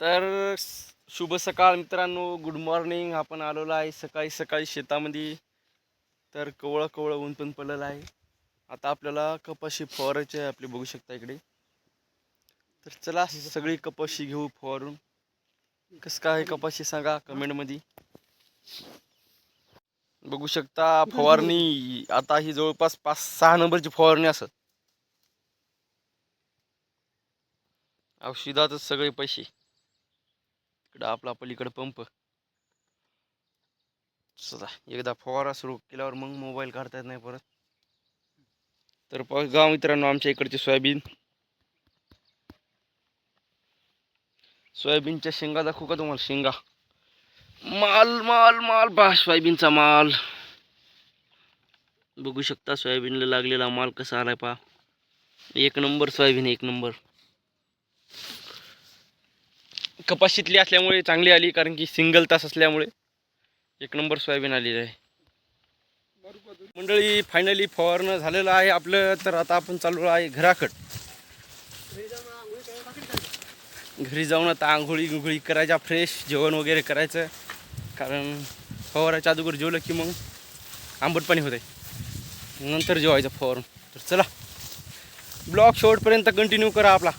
तर शुभ सकाळ मित्रांनो गुड मॉर्निंग आपण आलेलो आहे सकाळी सकाळी शेतामध्ये. तर कवळं कवळं ऊन पण पडलेलं आहे. आता आपल्याला कपाशी फवारायची आहे आपली बघू शकता इकडे. तर चला सगळी कपाशी घेऊ फवारून. कसं काय कपाशी सांगा कमेंटमध्ये. बघू शकता फवारणी आता ही जवळपास पाच सहा नंबरची फवारणी असत औषधातच सगळे पैसे. इकडं आपला पलीकडं पंप. चला एकदा फवारा सुरू केल्यावर मग मोबाईल काढता येत नाही परत. तर गाव मित्रांनो आमच्या इकडचे सोयाबीन. सोयाबीनच्या शेंगा दाखवू का तुम्हाला? शेंगा. माल माल माल बा सोयाबीनचा माल. बघू शकता सोयाबीनला लागलेला माल कसा आलाय पा एक नंबर सोयाबीन एक नंबर. कपाशीतली असल्यामुळे चांगली आली कारण की सिंगल तास असल्यामुळे. एक नंबर सोयाबीन आलेली आहे. मंडळी फायनली फवारणं झालेलं आहे आपलं तर आता आपण चालू आहे घराकड. घरी जाऊन आता आंघोळी गुंघोळी करायच्या फ्रेश जेवण वगैरे करायचं. कारण फवाराच्या अगोदर जेवलं की मग आंबट पाणी होते नंतर जेवायचं फवारून. तर चला. ब्लॉग शेवटपर्यंत कंटिन्यू करा आपला.